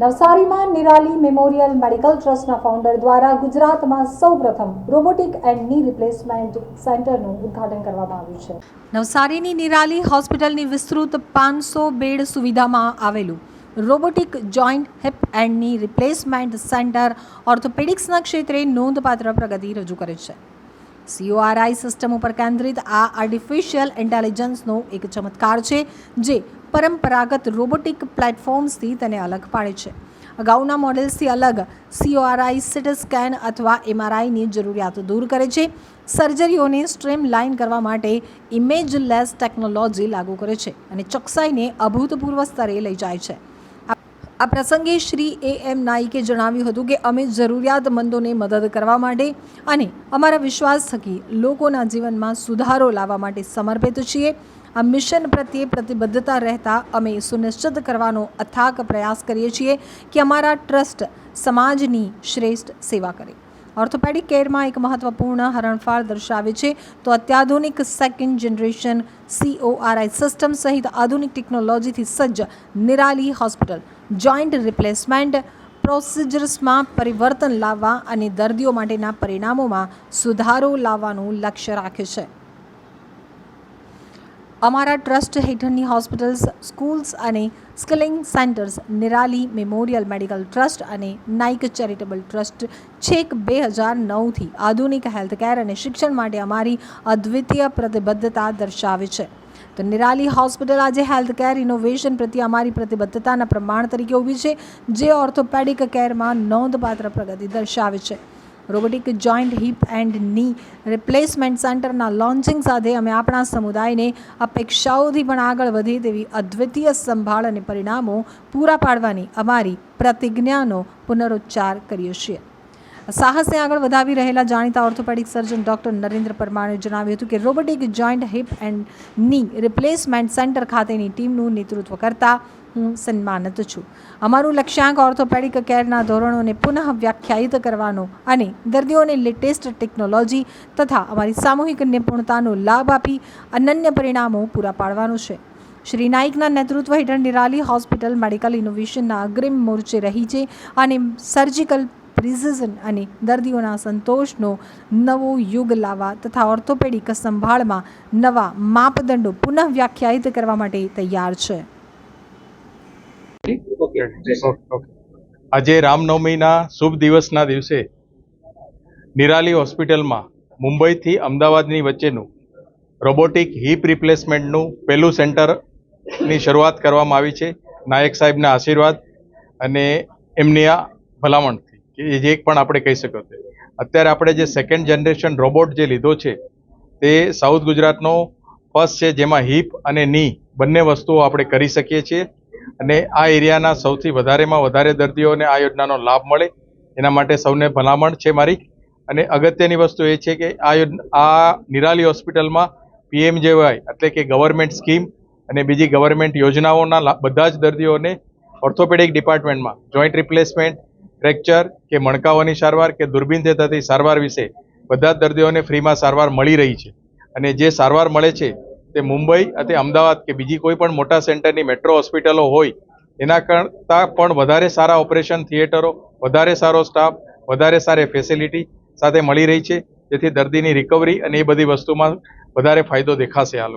નવસારીમાં Nirali memorial medical ટ્રસ્ટના founder દ્વારા ગુજરાતમાં સૌપ્રથમ રોબોટિક એન્ડની રિપ્લેસમેન્ટ સેન્ટરનું ઉદ્ઘાટન કરવામાં આવ્યું છે. નવસારીની નિરાલી હોસ્પિટલની વિસ્તૃત પાંચસો બેડ સુવિધામાં આવેલું robotic joint hip and knee replacement centre ઓર્થોપેડિક્સના ક્ષેત્રે નોંધપાત્ર પ્રગતિ રજૂ કરે છે. સીઓઆરઆઈ સિસ્ટમ ઉપર કેન્દ્રિત આ આર્ટિફિશિયલ ઇન્ટેલિજન્સનો એક ચમત્કાર છે, જે પરંપરાગત રોબોટિક પ્લેટફોર્મ્સથી તેને અલગ પાડે છે. અગાઉના મોડેલ્સથી અલગ સીઓઆરઆઈ સિટી સ્કેન અથવા એમઆરઆઈની જરૂરિયાતો દૂર કરે છે. સર્જરીઓને સ્ટ્રીમલાઇન કરવા માટે ઇમેજલેસ ટેકનોલોજી લાગુ કરે છે અને ચોકસાઈને અભૂતપૂર્વ સ્તરે લઈ જાય છે. આ- આ પ્રસંગે શ્રી એ એમ નાઈકે જણાવ્યું હતું કે અમે જરૂરિયાતમંદોને મદદ કરવા માટે અને અમારા વિશ્વાસ થકી લોકોના જીવનમાં સુધારો લાવવા માટે સમર્પિત છીએ. આ મિશન પ્રત્યે પ્રતિબદ્ધતા રહેતા અમે સુનિશ્ચિત કરવાનો અથાક પ્રયાસ કરીએ છીએ કે અમારા ટ્રસ્ટ સમાજની શ્રેષ્ઠ સેવા કરે. ઓર્થોપેડિક કેરમાં એક મહત્વપૂર્ણ હરણફાળ દર્શાવે છે તો અત્યાધુનિક સેકન્ડ જનરેશન સીઓઆરઆઈ સિસ્ટમ સહિત આધુનિક ટેકનોલોજીથી સજ્જ નિરાલી હોસ્પિટલ જોઈન્ટ રિપ્લેસમેન્ટ પ્રોસિજર્સમાં પરિવર્તન લાવવા અને દર્દીઓ માટેના પરિણામોમાં સુધારો લાવવાનું લક્ષ્ય રાખે છે. અમારા ટ્રસ્ટ હેઠળની હોસ્પિટલ્સ, સ્કૂલ્સ અને skilling centres, Nirali memorial medical trust અને નાઇક ચેરિટેબલ ટ્રસ્ટ, છેક બે હજાર નવથી આધુનિક હેલ્થકેર અને શિક્ષણ માટે અમારી અદ્વિતીય પ્રતિબદ્ધતા દર્શાવે છે. તો નિરાલી હોસ્પિટલ આજે હેલ્થકેર ઇનોવેશન પ્રત્યે અમારી પ્રતિબદ્ધતાના પ્રમાણ તરીકે ઊભી છે, જે ઓર્થોપેડિક કેરમાં નોંધપાત્ર પ્રગતિ દર્શાવે છે. રોબોટિક જોઈન્ટ, હિપ એન્ડની રિપ્લેસમેન્ટ સેન્ટરના લોન્ચિંગ સાથે અમે આપણા સમુદાયને અપેક્ષાઓથી પણ આગળ વધે તેવી અદ્વિતીય સંભાળ અને પરિણામો પૂરા પાડવાની અમારી પ્રતિજ્ઞાનો પુનરુચ્ચાર કરીએ છીએ. સાહસને આગળ વધાવી રહેલા જાણીતા orthopaedic surgeon doctor Narendra Parmane જણાવ્યું હતું કે robotic joint, hip એન્ડની replacement centre ખાતેની ટીમનું નેતૃત્વ કરતા હું સન્માનિત છું. અમારું લક્ષ્યાંક ઓર્થોપેડિક કેરના ધોરણોને પુનઃ વ્યાખ્યાયિત કરવાનો અને દર્દીઓને લેટેસ્ટ ટેકનોલોજી તથા અમારી સામૂહિક નિપુણતાનો લાભ આપી અનન્ય પરિણામો પૂરા પાડવાનું છે. શ્રી નાઇકના નેતૃત્વ હેઠળ નિરાલી હોસ્પિટલ મેડિકલ ઇનોવેશનના અગ્રિમ મોરચે રહી છે અને સર્જિકલ પ્રિસિઝન અને દર્દીઓના સંતોષનો નવો યુગ લાવવા તથા ઓર્થોપેડિક સંભાળમાં નવા માપદંડો પુનઃ વ્યાખ્યાયિત કરવા માટે તૈયાર છે. આજે રામનવમીના શુભ દિવસના દિવસે નિરાલી હોસ્પિટલમાં મુંબઈથી અમદાવાદની વચ્ચેનું રોબોટિક હિપ રિપ્લેસમેન્ટનું પહેલું સેન્ટરની શરૂઆત કરવામાં આવી છે. નાયક સાહેબના આશીર્વાદ અને એમની આ ભલામણથી, કે જે પણ આપણે કહી શકો તે. અત્યારે આપણે જે સેકન્ડ જનરેશન રોબોટ જે લીધો છે, તે સાઉથ ગુજરાતનો ફર્સ્ટ છે, જેમાં હિપ અને ની બંને વસ્તુઓ આપણે કરી શકીએ છીએ. અને આ એરિયાના સૌથી વધારેમાં વધારે દર્દીઓને આ યોજનાનો લાભ મળે. એના માટે સૌને ભલામણ છે મારી. અને અગત્યની વસ્તુ એ છે કે આ આ નિરાલી હોસ્પિટલમાં પીએમજેવાય એટલે કે ગવર્મેન્ટ સ્કીમ અને બીજી ગવર્મેન્ટ યોજનાઓના બધા જ દર્દીઓને ઓર્થોપેડિક ડિપાર્ટમેન્ટમાં, જોઈન્ટ રિપ્લેસમેન્ટ, ફ્રેક્ચર કે મણકાઓની સારવાર કે દુર્બીનથી થતી સારવાર વિશે બધા જ દર્દીઓને ફ્રીમાં સારવાર મળી રહી છે. અને જે સારવાર મળે છે તે મુંબઈ અથવા અમદાવાદ કે બીજી કોઈ પણ મોટા સેન્ટરની મેટ્રો હોસ્પિટલો હોય, એના કરતાં પણ વધારે સારા ઓપરેશન થિયેટરો, વધારે સારો સ્ટાફ, વધારે સારી ફેસિલિટી સાથે મળી રહી છે. જેથી દર્દીની રિકવરી અને એ બધી વસ્તુમાં વધારે ફાયદો દેખાશે આ લોકો.